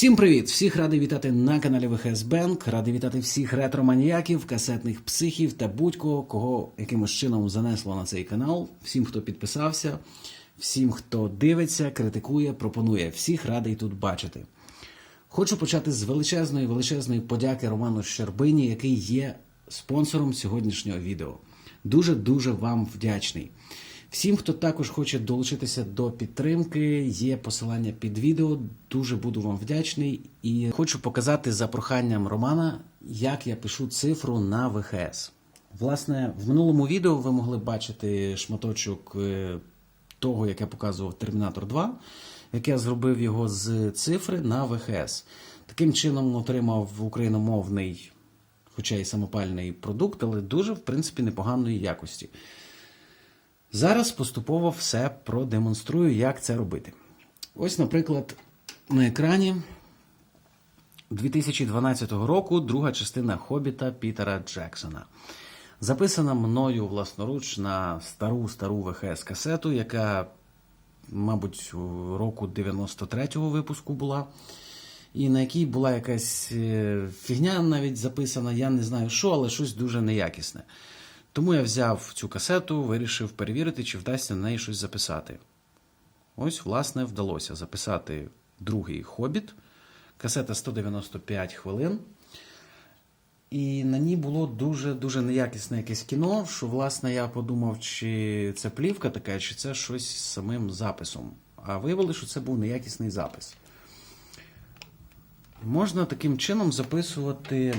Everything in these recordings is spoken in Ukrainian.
Всім привіт! Всіх радий вітати на каналі ВХС Бенк. Радий вітати всіх ретроманіяків, касетних психів та будь-кого, кого якимось чином занесло на цей канал. Всім, хто підписався, всім, хто дивиться, критикує, пропонує. Всіх радий тут бачити. Хочу почати з величезної величезної подяки Роману Щербині, який є спонсором сьогоднішнього відео. Дуже дуже вам вдячний. Всім, хто також хоче долучитися до підтримки, є посилання під відео. Дуже буду вам вдячний і хочу показати за проханням Романа, як я пишу цифру на ВХС. Власне, в минулому відео ви могли бачити шматочок е, того, як я показував Термінатор 2, як я зробив його з цифри на ВХС. Таким чином отримав україномовний, хоча й самопальний продукт, але дуже, в принципі, непоганої якості. Зараз поступово все продемонструю, як це робити. Ось, наприклад, на екрані 2012 року друга частина Хобіта Пітера Джексона. Записана мною власноруч на стару стару ВХС касету, яка, мабуть, року 93-го випуску була. І на якій була якась е, фігня навіть записана, я не знаю що, але щось дуже неякісне. Тому я взяв цю касету, вирішив перевірити, чи вдасться на неї щось записати. Ось, власне, вдалося записати другий хобіт. Касета 195 хвилин. І на ній було дуже-дуже неякісне якесь кіно, що, власне, я подумав, чи це плівка така, чи це щось з самим записом. А виявилося, що це був неякісний запис. Можна таким чином записувати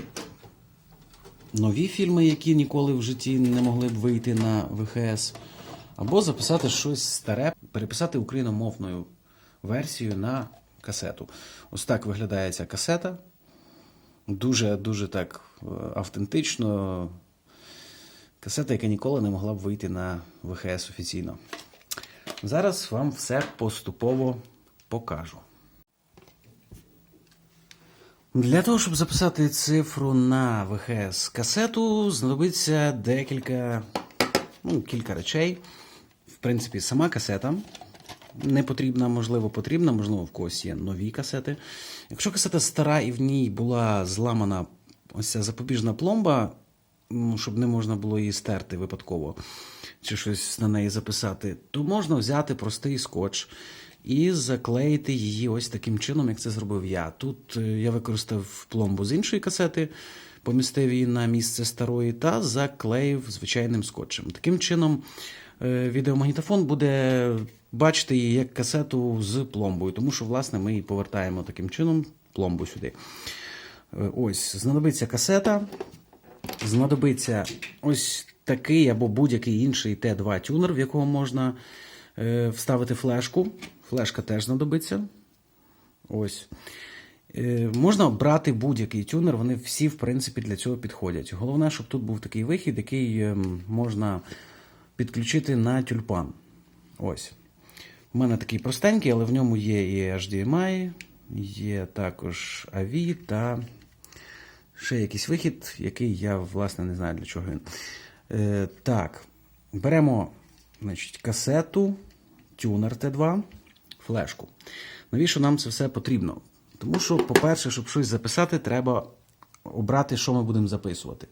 нові фільми, які ніколи в житті не могли б вийти на ВХС, або записати щось старе, переписати україномовною версією на касету. Ось так виглядає ця касета. Дуже-дуже так е, автентично. Касета, яка ніколи не могла б вийти на ВХС офіційно. Зараз вам все поступово покажу. Для того, щоб записати цифру на ВХС касету, знадобиться декілька, ну, кілька речей. В принципі, сама касета не потрібна, можливо, потрібна, можливо, в когось є нові касети. Якщо касета стара і в ній була зламана ось ця запобіжна пломба, щоб не можна було її стерти випадково чи щось на неї записати, то можна взяти простий скотч і заклеїти її ось таким чином, як це зробив я. Тут е, я використав пломбу з іншої касети, помістив її на місце старої та заклеїв звичайним скотчем. Таким чином, е, відеомагнітофон буде бачити її як касету з пломбою, тому що, власне, ми її повертаємо таким чином пломбу сюди. Е, Ось, знадобиться касета, знадобиться ось такий або будь-який інший Т2 тюнер, в якого можна е, вставити флешку. Флешка теж знадобиться. Ось. Е, можна брати будь-який тюнер, вони всі, в принципі, для цього підходять. Головне, щоб тут був такий вихід, який е, можна підключити на тюльпан. Ось. У мене такий простенький, але в ньому є і HDMI, є також AV та ще якийсь вихід, який я, власне, не знаю для чого він. Е, так, беремо значить, касету, тюнер Т2, флешку. Навіщо нам це все потрібно? Тому що, по-перше, щоб щось записати, треба обрати, що ми будемо записувати.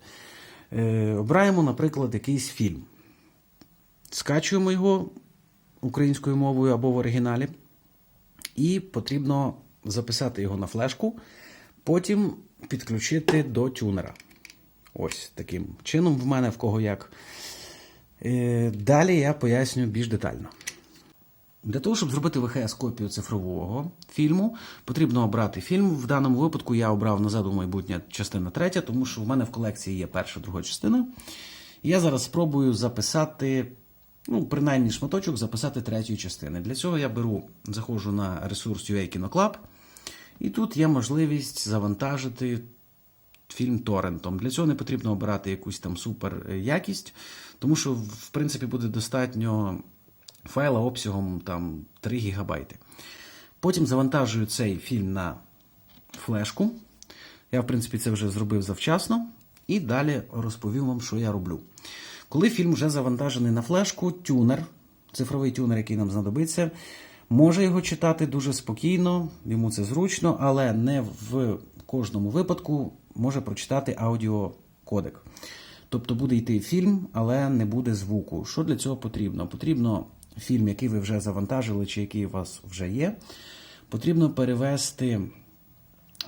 Е, обираємо, наприклад, якийсь фільм. Скачуємо його українською мовою або в оригіналі. І потрібно записати його на флешку, потім підключити до тюнера. Ось таким чином, в мене в кого як. Е, Далі я поясню більш детально. Для того, щоб зробити ВХС-копію цифрового фільму, потрібно обрати фільм. В даному випадку я обрав назад у майбутнє частина третя, тому що в мене в колекції є перша друга частина. І я зараз спробую записати, ну, принаймні шматочок, записати третьої частини. Для цього я беру, заходжу на ресурс UA Club, і тут є можливість завантажити фільм торрентом. Для цього не потрібно обирати якусь там супер е, якість, тому що, в принципі, буде достатньо файла обсягом там 3 гігабайти. Потім завантажую цей фільм на флешку. Я, в принципі, це вже зробив завчасно. І далі розповім вам, що я роблю. Коли фільм вже завантажений на флешку, тюнер, цифровий тюнер, який нам знадобиться, Може його читати дуже спокійно, йому це зручно, але не в кожному випадку може прочитати аудіокодек. Тобто буде йти фільм, але не буде звуку. Що для цього потрібно? Потрібно фільм, який ви вже завантажили, чи який у вас вже є. Потрібно перевести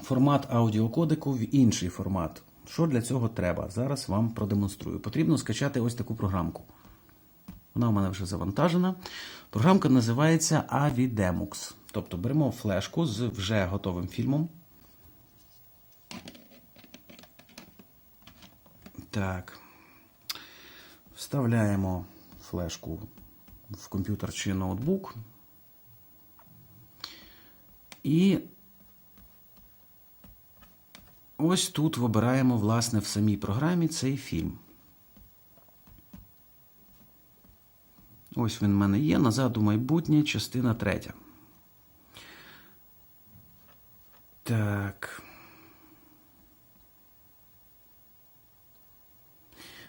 формат аудіокодеку в інший формат. Що для цього треба? Зараз вам продемонструю. Потрібно скачати ось таку програмку. Вона у мене вже завантажена. Програмка називається Avidemux. Тобто беремо флешку з вже готовим фільмом. Так. Вставляємо флешку в комп'ютер чи ноутбук. І ось тут вибираємо, власне, в самій програмі цей фільм. Ось він в мене є. Назад у майбутнє, частина третя. Так.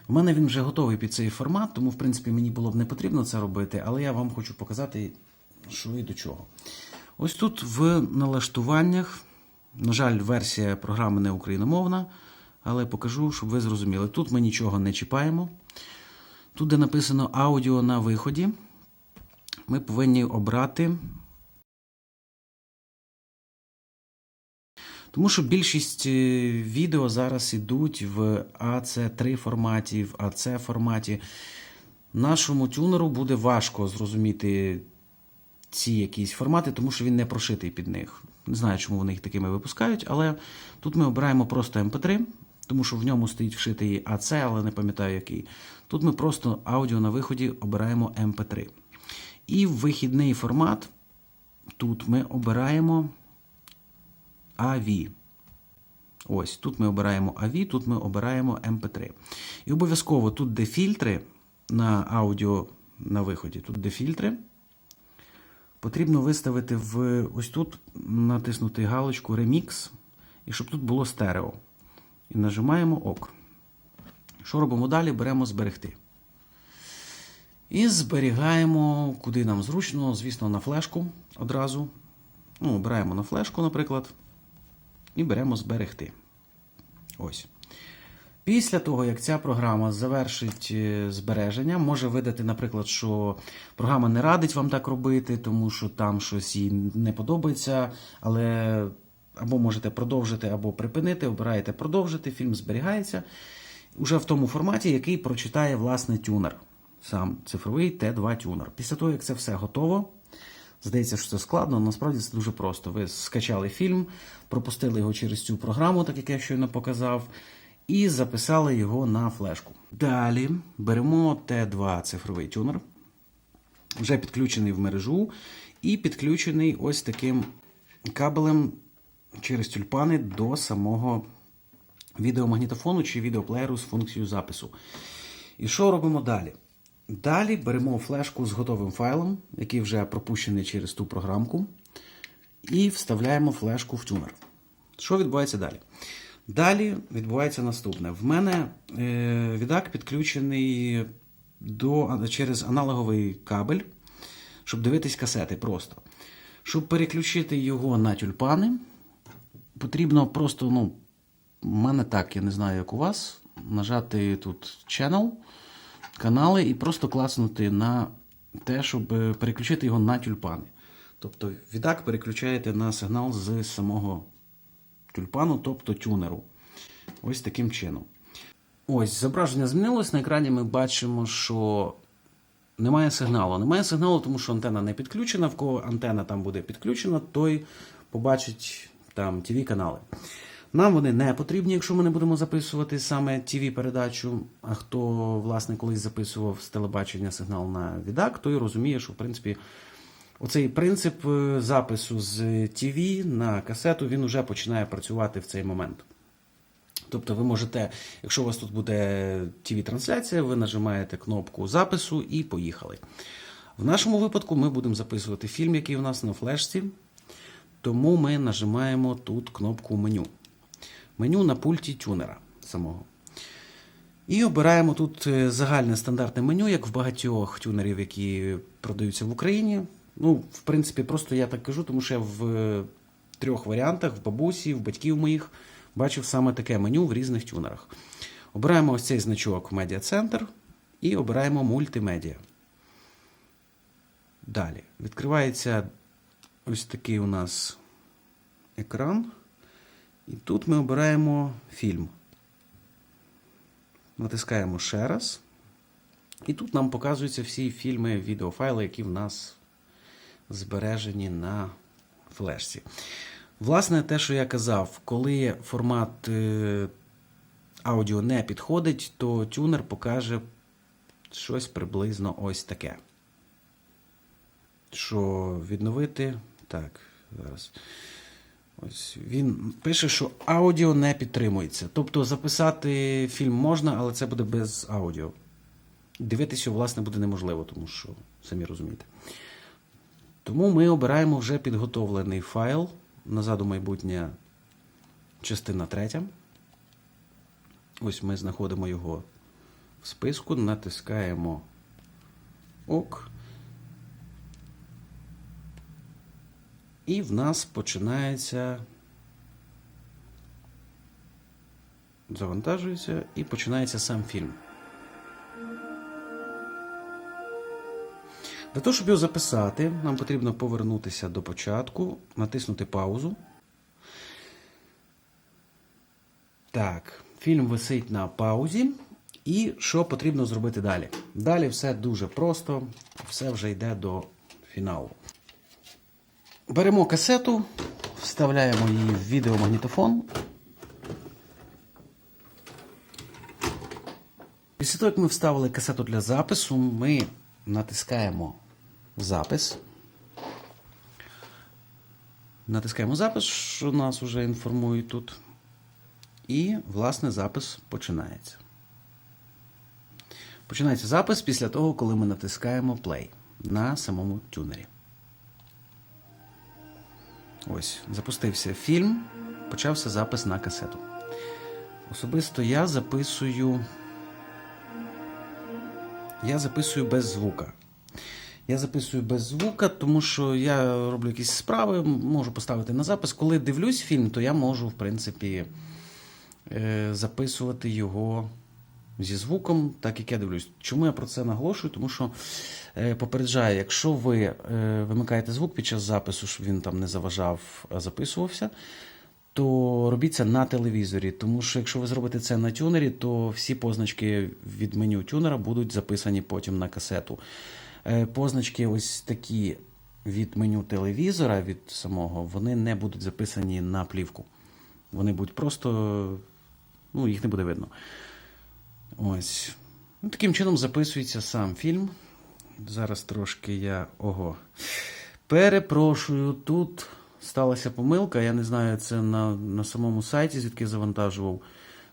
У мене він вже готовий під цей формат, тому, в принципі, мені було б не потрібно це робити, але я вам хочу показати, що і до чого. Ось тут в налаштуваннях, на жаль, версія програми не україномовна, але покажу, щоб ви зрозуміли. Тут ми нічого не чіпаємо. Тут, де написано аудіо на виході, ми повинні обрати. Тому що більшість е, відео зараз ідуть в AC3 форматі, в AC форматі. Нашому тюнеру буде важко зрозуміти ці якісь формати, тому що він не прошитий під них. Не знаю, чому вони їх такими випускають, але тут ми обираємо просто MP3, тому що в ньому стоїть вшитий AC, але не пам'ятаю який. Тут ми просто аудіо на виході обираємо MP3. І в вихідний формат тут ми обираємо AV. Ось, тут ми обираємо AV, тут ми обираємо MP3. І обов'язково тут, де фільтри на аудіо на виході, тут де фільтри. Потрібно виставити в ось тут натиснути галочку Remix, і щоб тут було стерео. І нажимаємо ОК. Що робимо далі? Беремо зберегти. І зберігаємо, куди нам зручно, звісно, на флешку одразу. Ну, Обираємо на флешку, наприклад, і беремо зберегти. Ось. Після того, як ця програма завершить е, збереження, може видати, наприклад, що програма не радить вам так робити, тому що там щось їй не подобається, але або можете продовжити, або припинити, обираєте продовжити, фільм зберігається уже в тому форматі, який прочитає власне тюнер. Сам цифровий Т2 тюнер. Після того, як це все готово, здається, що це складно, але насправді це дуже просто. Ви скачали фільм, пропустили його через цю програму, так як я щойно показав, і записали його на флешку. Далі беремо Т2 цифровий тюнер, вже підключений в мережу, і підключений ось таким кабелем через тюльпани до самого відеомагнітофону чи відеоплеєру з функцією запису. І що робимо далі? Далі беремо флешку з готовим файлом, який вже пропущений через ту програмку, і вставляємо флешку в тюнер. Що відбувається далі? Далі відбувається наступне. В мене е, відак підключений до, через аналоговий кабель, щоб дивитись касети просто. Щоб переключити його на тюльпани, потрібно просто, ну, в мене так, я не знаю, як у вас, нажати тут Channel, канали і просто клацнути на те, щоб переключити його на тюльпани. Тобто відак переключаєте на сигнал з самого тюльпану, тобто тюнеру. Ось таким чином. Ось, зображення змінилось. На екрані ми бачимо, що немає сигналу. Немає сигналу, тому що антенна не підключена. В кого антенна там буде підключена, той побачить там tv канали Нам вони не потрібні, якщо ми не будемо записувати саме tv передачу А хто, власне, колись записував з телебачення сигнал на відак, той розуміє, що в принципі. Оцей принцип е, запису з TV на касету він вже починає працювати в цей момент. Тобто ви можете, якщо у вас тут буде TV-трансляція, ви нажимаєте кнопку запису і поїхали. В нашому випадку ми будемо записувати фільм, який у нас на флешці. Тому ми нажимаємо тут кнопку меню. Меню на пульті тюнера самого. І обираємо тут е, загальне стандартне меню, як в багатьох тюнерів, які продаються в Україні. Ну, в принципі, просто я так кажу, тому що я в е, трьох варіантах, в бабусі, в батьків моїх, бачив саме таке меню в різних тюнерах. Обираємо ось цей значок Media Center і обираємо мультимедіа. Далі. Відкривається ось такий у нас екран. Тут ми обираємо фільм. Натискаємо ще раз. І тут нам показуються всі фільми, відеофайли, які в нас збережені на флешці. Власне, те, що я казав, коли формат е, аудіо не підходить, то тюнер покаже щось приблизно ось таке. Що відновити. Так, зараз. Ось він пише, що аудіо не підтримується. Тобто записати фільм можна, але це буде без аудіо. Дивитися, власне, буде неможливо, тому що самі розумієте. Тому ми обираємо вже підготовлений файл. Назад у майбутнє частина третя. Ось ми знаходимо його в списку, натискаємо ОК. І в нас починається. Завантажується і починається сам фільм. Для того, щоб його записати, нам потрібно повернутися до початку, натиснути паузу. Так, фільм висить на паузі. І що потрібно зробити далі? Далі все дуже просто, все вже йде до фіналу. Беремо касету, вставляємо її в відеомагнітофон. Після того, як ми вставили касету для запису, ми натискаємо запис. Натискаємо запис, що нас вже інформують тут. І, власне, запис починається. Починається запис після того, коли ми натискаємо play на самому тюнері. Ось, запустився фільм, почався запис на касету. Особисто я записую. Я записую без звука. Я записую без звука, тому що я роблю якісь справи, можу поставити на запис. Коли дивлюсь фільм, то я можу, в принципі, е, записувати його зі звуком, так як я дивлюсь. Чому я про це наголошую? Тому що е, попереджаю, якщо ви е, вимикаєте звук під час запису, щоб він там не заважав, а записувався, то робіть це на телевізорі. Тому що якщо ви зробите це на тюнері, то всі позначки від меню тюнера будуть записані потім на касету. Е, Позначки ось такі від меню телевізора, від самого, вони не будуть записані на плівку. Вони будуть просто, ну, їх не буде видно. Ось. Ну, таким чином записується сам фільм. Зараз трошки я. Ого. Перепрошую, тут сталася помилка. Я не знаю, це на, на самому сайті, звідки завантажував.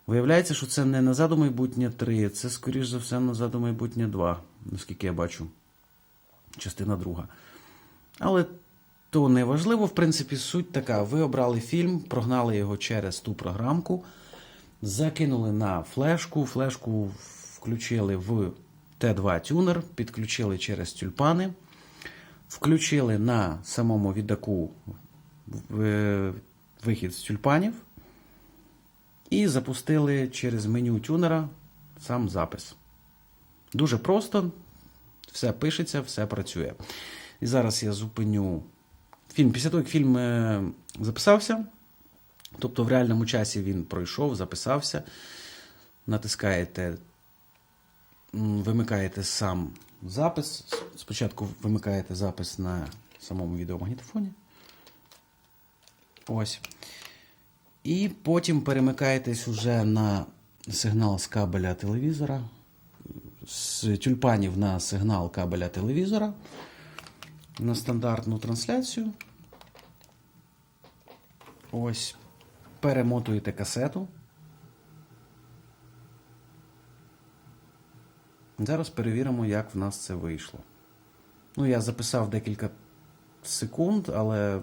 Виявляється, що це не назад у майбутнє 3, це, скоріш за все, назад у майбутнє 2, наскільки я бачу. Частина друга. Але то не важливо, в принципі, суть така. Ви обрали фільм, прогнали його через ту програмку, закинули на флешку, флешку включили в Т2 тюнер, підключили через тюльпани, включили на самому віддаку вихід з тюльпанів і запустили через меню тюнера сам запис. Дуже просто, все пишеться, все працює. І зараз я зупиню фільм. Після того, як фільм е, записався, тобто в реальному часі він пройшов, записався, натискаєте, вимикаєте сам запис. Спочатку вимикаєте запис на самому відеомагнітофоні. Ось. І потім перемикаєтесь уже на сигнал з кабеля телевізора, з тюльпанів на сигнал кабеля телевізора, на стандартну трансляцію. Ось. Перемотуєте касету. Зараз перевіримо, як в нас це вийшло. Ну, я записав декілька секунд, але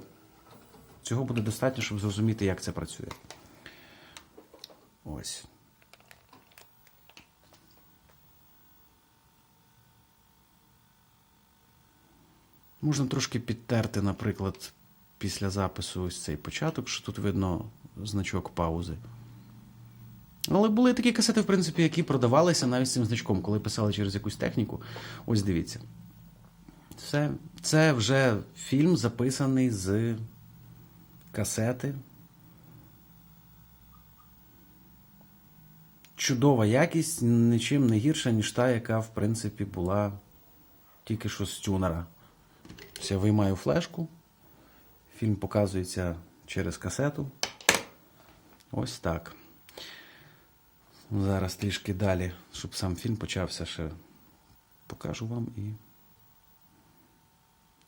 цього буде достатньо, щоб зрозуміти, як це працює. Ось. Можна трошки підтерти, наприклад, після запису ось цей початок, що тут видно значок паузи. Але були такі касети, в принципі, які продавалися навіть з цим значком, коли писали через якусь техніку. Ось дивіться. Це, це вже фільм записаний з касети. Чудова якість, нічим не гірша, ніж та, яка, в принципі, була тільки що з тюнера. Ось Я виймаю флешку. Фільм показується через касету. Ось так. Зараз трішки далі, щоб сам фільм почався, ще покажу вам і.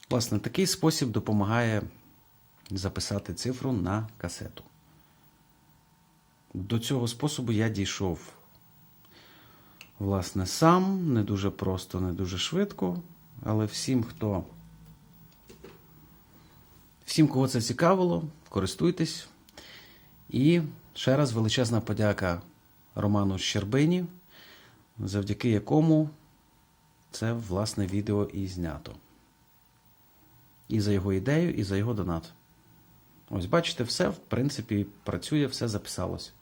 Власне, такий спосіб допомагає записати цифру на касету. До цього способу я дійшов, власне, сам, не дуже просто, не дуже швидко, але всім, хто. Всім, кого це цікавило, користуйтесь. І ще раз величезна подяка Роману Щербині, завдяки якому це власне відео і знято. І за його ідею, і за його донат. Ось бачите, все, в принципі, працює, все записалось.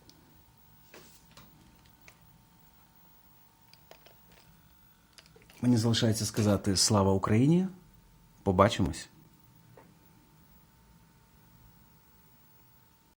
Мені залишається сказати слава Україні. Побачимось.